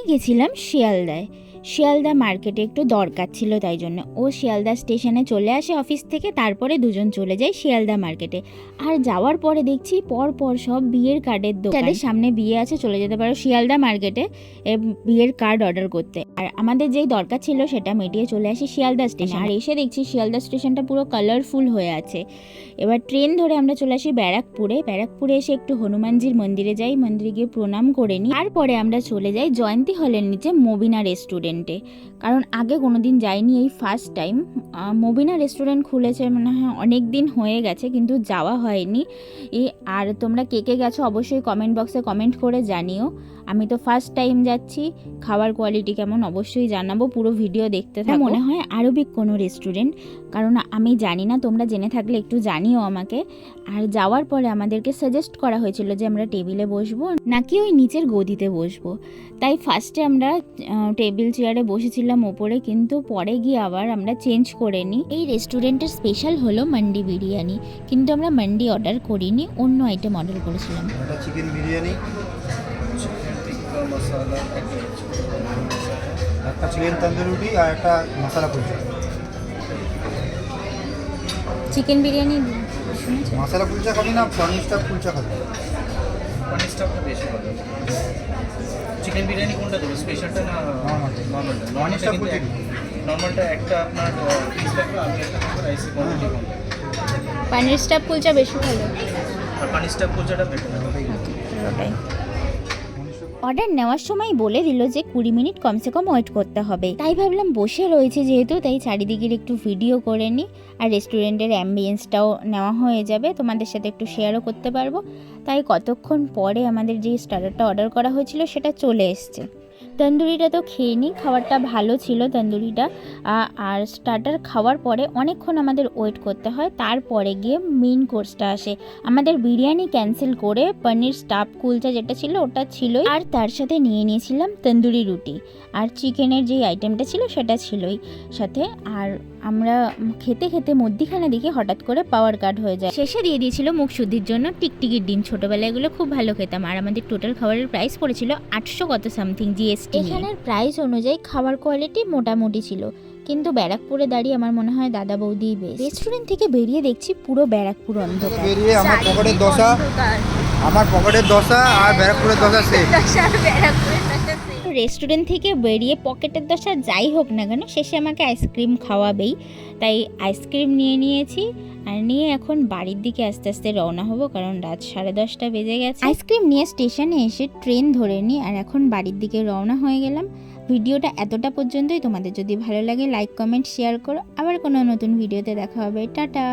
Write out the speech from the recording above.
আমি গেছিলাম শিয়ালদায়। শিয়ালদা মার্কেটে একটু দরকার ছিল তাই জন্য। ও শিয়ালদা স্টেশনে চলে আসে অফিস থেকে, তারপরে দুজন চলে যায় শিয়ালদা মার্কেটে। আর যাওয়ার পরে দেখছি পর পর সব বিয়ের কার্ডের দোকানের সামনে বিয়ে আছে চলে যেতে পারো শিয়ালদা মার্কেটে বিয়ের কার্ড অর্ডার করতে। আর আমাদের যেই দরকার ছিল সেটা মিটিয়ে চলে আসি শিয়ালদা স্টেশন। আর এসে দেখছি শিয়ালদা স্টেশনটা পুরো কালারফুল হয়ে আছে। এবার ট্রেন ধরে আমরা চলে আসি ব্যারাকপুরে। ব্যারাকপুরে এসে একটু হনুমানজির মন্দিরে যাই। মন্দিরে গিয়ে প্রণাম করে নিই। তারপরে আমরা চলে যাই জয়ন্তী হলের নিচে মবিনা রেস্টুরেন্টে কারণ আগে কোনোদিন যাইনি এই ফার্স্ট টাইম মবিনা রেস্টুরেন্ট খুলেছে মনে হয় অনেক দিন হয়ে গেছে কিন্তু যাওয়া হয়নি। এই আর তোমরা কে কে গেছো অবশ্যই কমেন্ট বক্সে কমেন্ট করে জানিও। আমি তো ফার্স্ট টাইম যাচ্ছি খাবার কোয়ালিটি কেমন অবশ্যই জানাব পুরো ভিডিও দেখতে থাকো। মনে হয় আরবিক কোনো রেস্টুরেন্ট কারণ আমি জানি না তোমরা জেনে থাকলে একটু জানিও আমাকে। আর যাওয়ার পরে আমাদেরকে সাজেস্ট করা হয়েছিল যে আমরা টেবিলে বসবো নাকি ওই নিচের গদিতে বসবো। তাই ফার্স্টে আমরা টেবিল চেয়ারে বসেছিলাম ওপরে কিন্তু পরে গিয়ে আবার আমরা চেঞ্জ করে নিই। এই রেস্টুরেন্টের স্পেশাল হলো মান্ডি বিরিয়ানি কিন্তু আমরা মান্ডি অর্ডার করিনি অন্য আইটেম অর্ডার করেছিলাম। এটা চিকেন বিরিয়ানি একটা চিকেন তন্দুরি আর একটা মশলা কুলচা চিকেন বিরিয়ানি মশলা কুলচা খাবি না পনির স্টাফ কুলচা খাবি। পনির স্টাফটা বেশি ভালো চিকেন বিরিয়ানি কোনটা দেবো? স্পেশালটা না নর্মালটা নর্মালটা কিন্তু নর্মালটা একটা আপনার পিস থাকবে আমি একটা থাকবে rice quantity paneer stuff kulcha বেশি ভালো। আর পানির স্টাফ কুলচাটা বেটার ওটাই। অর্ডার নেওয়ার সময় বলে দিল যে কুড়ি মিনিট কমসে কম ওয়েট করতে হবে। তাই ভাবলাম বসে রয়েছে যেহেতু, তাই চারিদিকের একটু ভিডিও করে নিই আর রেস্টুরেন্টের অ্যাম্বিয়েন্সটাও নেওয়া হয়ে যাবে। তোমাদের সাথে একটু শেয়ারও করতে পারব। তাই কতক্ষণ পরে আমাদের যে স্টার্টারটা অর্ডার করা হয়েছিল, সেটা চলে এসছে। তন্দুরিটা তো খেয়ে নিই, খাবারটা ভালো ছিল তন্দুরিটা। আর স্টার্টার খাওয়ার পরে অনেকক্ষণ আমাদের ওয়েট করতে হয়, তারপরে গিয়ে মেন কোর্সটা আসে। আমাদের বিরিয়ানি ক্যান্সেল করে পনির স্টাফ কুলচা যেটা ছিল ওটা ছিলই। আর তার সাথে নিয়ে নিয়েছিলাম তন্দুরি রুটি। আর চিকেনের যে আইটেমটা ছিল সেটা ছিলই। সাথে আর আমরা খেতে খেতে মধ্যিখানে দেখি হঠাৎ করে পাওয়ার কাট হয়ে যায়। শেষে দিয়ে দিয়েছিল মুখ শুদ্ধির জন্য টিকটিকির ডিম। ছোটবেলায় এগুলো খুব ভালো খেতাম। আর আমাদের টোটাল খাবারের প্রাইস পড়েছিল আটশো কত সামথিং জিএসটি এখানের প্রাইস অনুযায়ী খাবার কোয়ালিটি মোটামুটি ছিল। কিন্তু ব্যারাকপুরে দাঁড়িয়ে আমার মনে হয় দাদা বৌদি বেশ। রেস্টুরেন্ট থেকে বেরিয়ে দেখছি পুরো ব্যারাকপুর অন্ধকার। বেরিয়ে আমার পকেটের দশা আমার পকেটের দশা আর ব্যারাকপুরের দশা সেম রেস্টুরেন্ট থেকে বেরিয়ে পকেটের দশা যাই হোক না কেন, শেষে আমাকে আইসক্রিম খাওয়াবেই। তাই আইসক্রিম নিয়ে নিয়েছি আর নিয়ে এখন বাড়ির দিকে আস্তে আস্তে রওনা হব, কারণ রাত সাড়ে দশটা বেজে গেছে। আইসক্রিম নিয়ে স্টেশনে এসে ট্রেন ধরে নিই আর এখন বাড়ির দিকে রওনা হয়ে গেলাম। ভিডিওটা এতটা পর্যন্তই। তোমাদের যদি ভালো লাগে লাইক কমেন্ট শেয়ার করো। আবার কোনো নতুন ভিডিওতে দেখা হবে। টাটা!